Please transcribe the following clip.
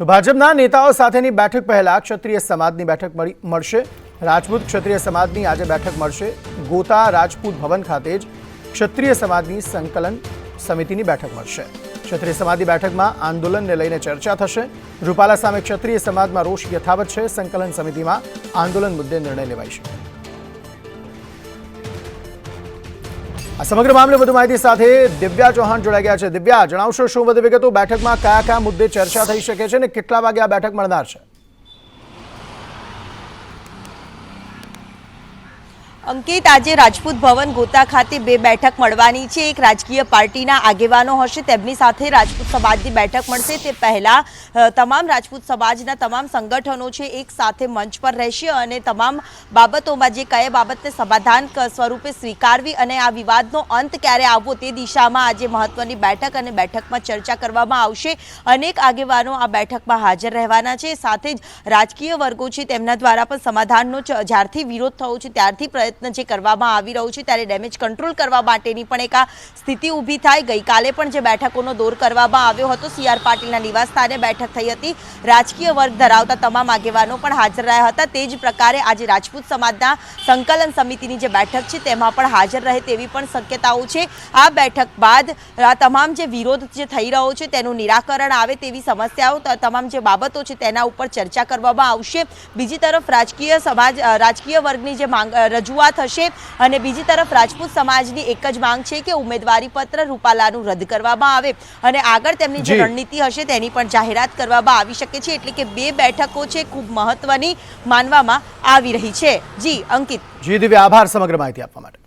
તો ભાજપના નેતાઓ સાથેની બેઠક પહેલા ક્ષત્રિય સમાજની બેઠક મળશે. રાજપૂત ક્ષત્રિય સમાજની આજે બેઠક મળશે. ગોતા રાજપૂત ભવન ખાતે જ ક્ષત્રિય સમાજની સંકલન સમિતિની બેઠક મળશે. ક્ષત્રિય સમાજની બેઠકમાં આંદોલનને લઈને ચર્ચા થશે. રૂપાલા સામે ક્ષત્રિય સમાજમાં રોષ યથાવત છે. સંકલન સમિતિમાં આંદોલન મુદ્દે નિર્ણય લેવાઈ શકે આ સમગ્ર મામલે વધુ માહિતી સાથે દિવ્યા ચૌહાણ જોડાઈ ગયા છે. દિવ્યા, જણાવશો શું વધુ વિગતો? બેઠકમાં કયા કયા મુદ્દે ચર્ચા થઈ શકે છે અને કેટલા વાગે આ બેઠક મળનાર છે? અંકિત, આજે રાજપૂત ભવન ગોતા ખાતે બે બેઠક મળવાની છે. એક રાજકીય પાર્ટીના આગેવાનો હશે, તેમની સાથે રાજપૂત સમાજની બેઠક મળશે. તે પહેલા તમામ રાજપૂત સમાજના તમામ સંગઠનો છે, એક સાથે મંચ પર રહેશે અને તમામ બાબતોમાં જે કયા બાબતને સમાધાન સ્વરૂપે સ્વીકારવી અને આ વિવાદનો અંત ક્યારે આવવો તે દિશામાં આજે મહત્વની બેઠક અને બેઠકમાં ચર્ચા કરવામાં આવશે. અનેક આગેવાનો આ બેઠકમાં હાજર રહેવાના છે. સાથે જ રાજકીય વર્ગો છે, તેમના દ્વારા પણ સમાધાનનો જ્યારથી વિરોધ થયો છે, ત્યારથી પ્રયત્ન જે કરવામાં આવી રહ્યો છે ત્યારે ડેમેજ કંટ્રોલ કરવા માટેની પણ એક આ સ્થિતિ ઊભી થાય. ગઈકાલે પણ જે બેઠકોનો દોર કરવામાં આવ્યો હતો સી આર પાટીલના નિવાસ સ્થાને બેઠક થઈ હતી. રાજકીય વર્ગ ધરાવતા તમામ આગેવાનો પણ હાજર રહ્યા હતા. તે જ પ્રકારે આજે રાજપૂત સમાજના સંકલન સમિતિની જે બેઠક છે તેમાં પણ હાજર રહે તેવી પણ શક્યતાઓ છે. આ બેઠક બાદ તમામ જે વિરોધ જે થઈ રહ્યો છે તેનું નિરાકરણ આવે તેવી સમસ્યાઓ તમામ જે બાબતો છે તેના ઉપર ચર્ચા કરવામાં આવશે. બીજી તરફ રાજકીય સમાજ રાજકીય વર્ગની જે માંગ અ, રજૂઆત હશે અને બીજી તરફ રાજપૂત સમાજની એક જ માંગ છે કે ઉમેદવારી પત્ર રૂપાલાનું રદ કરવામાં આવે અને આગળ તેમની જે. રણનીતિ હશે તેની પણ જાહેરાત કરવામાં આવી શકે છે એટલે કે બે બેઠકો છે ખૂબ મહત્વની માનવામાં આવી રહી છે. જી અંકિત. જી દિવ્ય આભાર સમગ્ર માહિતી આપવા માટે.